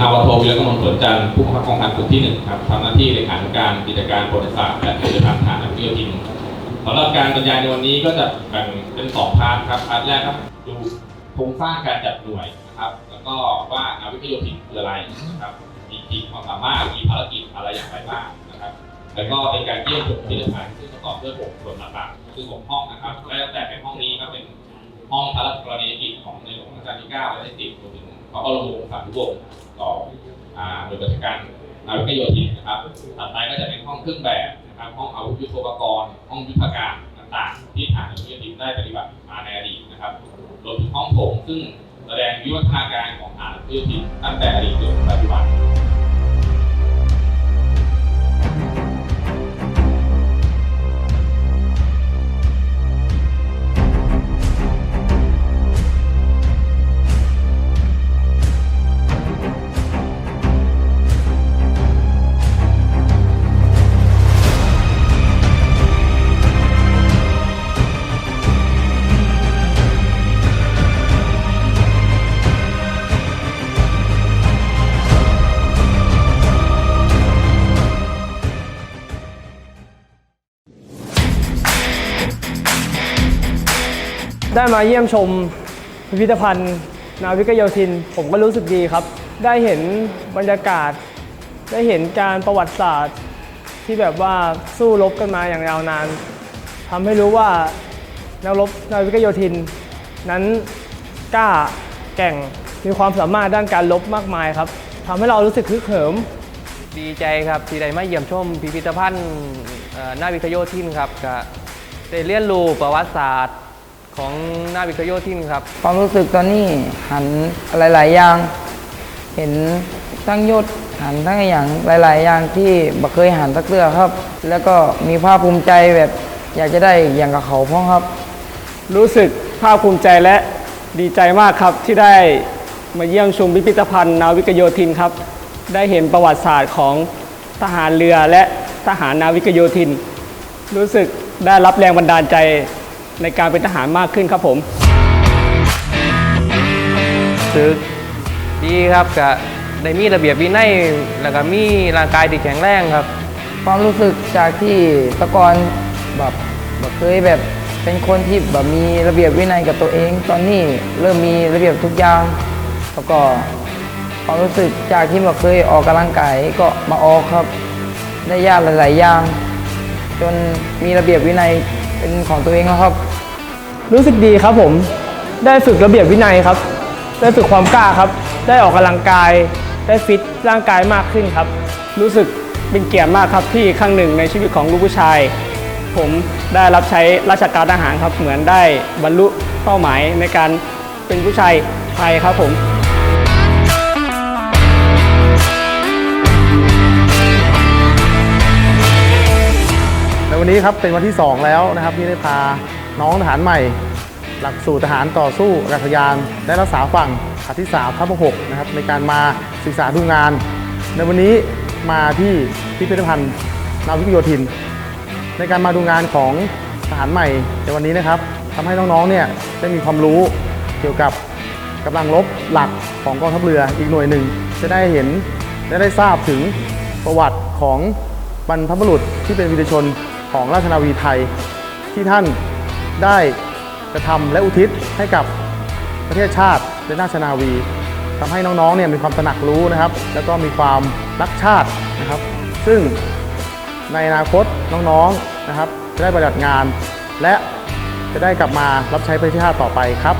นาวโทวีรกมลสวนจันทร์ผู้บังคับกองพันฝึกที่หนึ่งครับทำหน้าที่เลขานการกิจการบริษัทและกิจการฐานอภิโยธินสำหรับการบรรยายในวันนี้ก็จะแบ่งเป็นสองพาร์ทครับพาร์ทแรกครับดูโครงสร้างการจัดหน่วยนะครับ แล้วก็ว่านาวิกโยธินคืออะไรนะครับ มีทีมความสามารถมีภารกิจอะไรอย่างไรบ้างนะครับ แล้วก็เป็นการเยี่ยมชมพิพิธภัณฑ์ซึ่งประกอบด้วยหกส่วนหลักๆคือหกห้องนะครับแล้วแต่เป็นห้องนี้ก็เป็นห้องพระราชกรณียกิจของในหลวงรัชกาลที่เก้าและที่สิบรวมถึง พระบรมวงศานุวงต่ออ่าโดยราชการนาวิกโยธินนะครับถัดไปก็จะเป็นห้องเครื่องแบบนะครับห้องอาวุธยุทโธปกรณ์ห้องยุทธการต่างๆ ที่ฐานนาวิกโยธินได้ปฏิบัติมาในอดีตนะครับรวมถึงห้องโถงซึ่งแสดงวิวัฒนาการของฐานนาวิกโยธินตั้งแต่อดีตจนถึงปัจจุบัน ได้มาเยี่ยมชมพิพิธภัณฑ์นาวิกโยธิน ผมก็รู้สึกดีครับ ได้เห็นบรรยากาศ ได้เห็นการประวัติศาสตร์ ที่แบบว่าสู้รบกันมาอย่างยาวนานทำให้รู้ว่านักรบนาวิกโยธิน นั้นกล้าแก่งมีความสามารถด้านการรบมากมายครับทำให้เรารู้สึกฮึกเหิมดีใจครับที่ได้มาเยี่ยมชมพิพิธภัณฑ์นาวิกโยธินครับก็ได้เรียนรู้ประวัติศาสตร์ ของนาวิกโยธินครับ ความรู้สึกตอนนี้หันหลาย ๆ อย่าง เห็นทั้งยศหันทั้งอย่างหลาย ๆ อย่างที่บัเคยหันสักเตื้อครับ แล้วก็มีภาคภูมิใจแบบอยากจะได้อย่างกับเขาพ้องครับ รู้สึกภาคภูมิใจและดีใจมากครับที่ได้มาเยี่ยมชมพิพิธภัณฑ์นาวิกโยธินครับ ได้เห็นประวัติศาสตร์ของทหารเรือและทหารนาวิกโยธิน รู้สึกได้รับแรงบันดาลใจ ในการเป็นทหารมากขึ้นครับผมสึกดีครับก็ได้มีระเบียบวินัยแล้วก็มีร่างกายที่แข็งแรงครับ ความรู้สึกจากที่แตะกอนแบบแบบเคยแบบเป็นคนที่แบบมีระเบียบวินัยกับตัวเอง ตอนนี้เริ่มมีระเบียบทุกอย่างแล้วก็ความรู้สึกจากที่แบบเคยออกกำลังกายก็มาออกครับ ได้ยากหลายๆอย่าง จนมีระเบียบวินัย เป็นของตัวเองแล้วครับ รู้สึกดีครับผมได้ฝึกระเบียบวินัยครับ ได้ฝึกความกล้าครับ ได้ออกกำลังกาย ได้ฟิตร่างกายมากขึ้นครับ รู้สึกเป็นเกียรติมากครับที่ครั้งหนึ่งในชีวิตของลูกผู้ชาย ผมได้รับใช้ราชการทหารครับ เหมือนได้บรรลุเป้าหมายในการเป็นผู้ชายไทยครับผม วันนี้ครับเป็นวันที่ 2 แล้วนะครับที่ได้พาน้องทหารใหม่ หลักสูตรทหารต่อสู้อากยานได้รักษาฝั่งผาที่3ทัพ6นะครับในการมาศึกษาดูงาน ในวันนี้มาที่พิพิธภัณฑ์นาวิกโยธิน ในการมาดูงานของทหารใหม่ในวันนี้นะครับทำให้น้องๆเนี่ยได้มีความรู้เกี่ยวกับกำลังรบหลักของกองทัพเรืออีกหน่วยหนึ่ง จะได้เห็นและได้ทราบถึงประวัติของบรรพบุรุษที่เป็นวีรชน ของราชนาวีไทย ที่ท่านได้กระทำและอุทิศให้กับประเทศชาติและราชนาวีทำให้น้องๆเนี่ยมีความตระหนักรู้นะครับ แล้วก็มีความรักชาตินะครับ ซึ่งในอนาคตน้องๆนะครับ จะได้ปฏิบัติงาน และจะได้กลับมารับใช้ประเทศชาติต่อไปครับ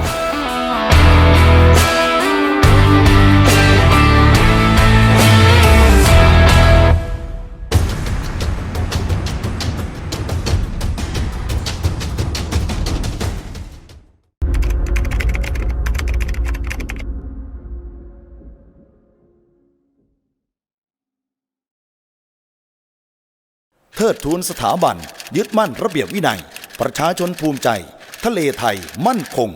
เทิดทูนสถาบัน ยึดมั่นระเบียบวินัย ประชาชนภูมิใจ ทะเลไทยมั่นคง